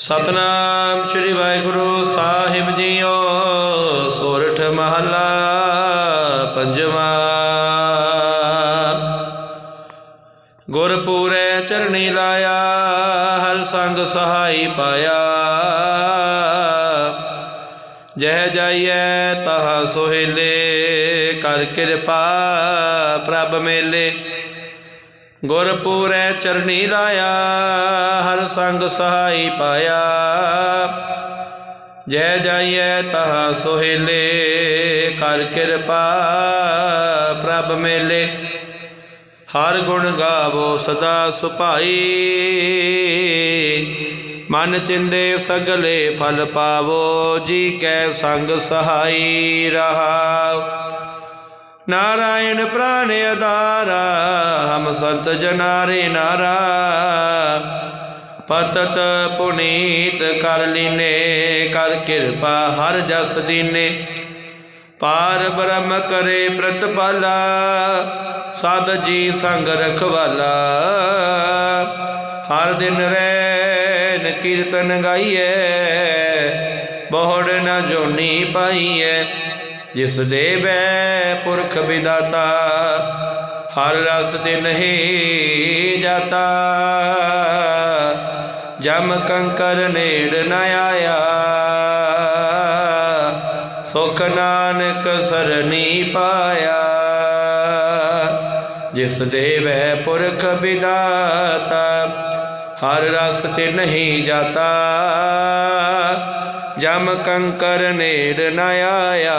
ਸਤਨਾਮ ਸ੍ਰੀ ਵਾਹਿਗੁਰੂ ਸਾਹਿਬ ਜੀਓ, ਸੋਰਠ ਮਹਲਾ ਪੰਜਵਾ। ਗੁਰ ਪੂਰੈ ਚਰਣੀ ਲਾਇਆ, ਹਰ ਸੰਗ ਸਹਾਈ ਪਾਇਆ। ਜਹ ਜਾਈਐ ਤਹ ਸੋਹਿਲੇ, ਕਰ ਕਿਰਪਾ ਪ੍ਰਭ ਮੇਲੇ। ਗੁਰ ਪੂਰੈ ਚਰਣੀ ਲਾਇਆ, ਹਰ ਸੰਗ ਸਹਾਈ ਪਾਇਆ। ਜੈ ਜਾਈਐ ਤਹ ਸੋਹਿਲੇ, ਕਰ ਕਿਰਪਾ ਪ੍ਰਭ ਮੇਲੇ। ਹਰ ਗੁਣ ਗਾਵੋ ਸਦਾ ਸੁਭਾਈ। ਮਨ ਚਿੰਦੇ ਸਗਲੇ ਫਲ ਪਾਵੋ, ਜੀ ਕੈ ਸੰਗ ਸਹਾਈ ਰਹਾਉ। ਨਾਰਾਇਣ ਪ੍ਰਾਨ ਅਦਾਰਾ ਹਮ ਸੰਤ ਜਨਾਰੇ ਨਾਰਾ। ਪਤਤ ਪੁਨੀਤ ਕਰ ਲੀਨੇ, ਕਰ ਕਿਰਪਾ ਹਰ ਜਸ ਦੀਨੇ। ਪਾਰ ਬ੍ਰਹਮ ਕਰੇ ਪ੍ਰਤਪਾਲਾ, ਸਦ ਜੀ ਸੰਗ ਰਖਵਾਲਾ। ਹਰ ਦਿਨ ਰੈਨ ਕੀਰਤਨ ਗਾਈਐ, ਬਹੁੜ ਨਾ ਜੋਨੀ ਪਾਈਐ। ਜਿਸ ਦੇਵੈ ਪੁਰਖ ਵਿਦਾਤਾ, ਹਰ ਰਸ ਤੇ ਨਹੀਂ ਜਾਤਾ। ਜਮ ਕੰਕਰ ਨੇੜ ਨ ਆਇਆ, ਸੁਖ ਨਾਨਕ ਸਰਨੀ ਪਾਇਆ। ਜਿਸ ਦੇਵੈ ਪੁਰਖ ਵਿਦਾਤਾ, ਹਰ ਰਸ ਤੇ ਨਹੀਂ ਜਾਤਾ। ਜਮ ਕੰਕਰ ਨੇੜ ਨ ਆਇਆ।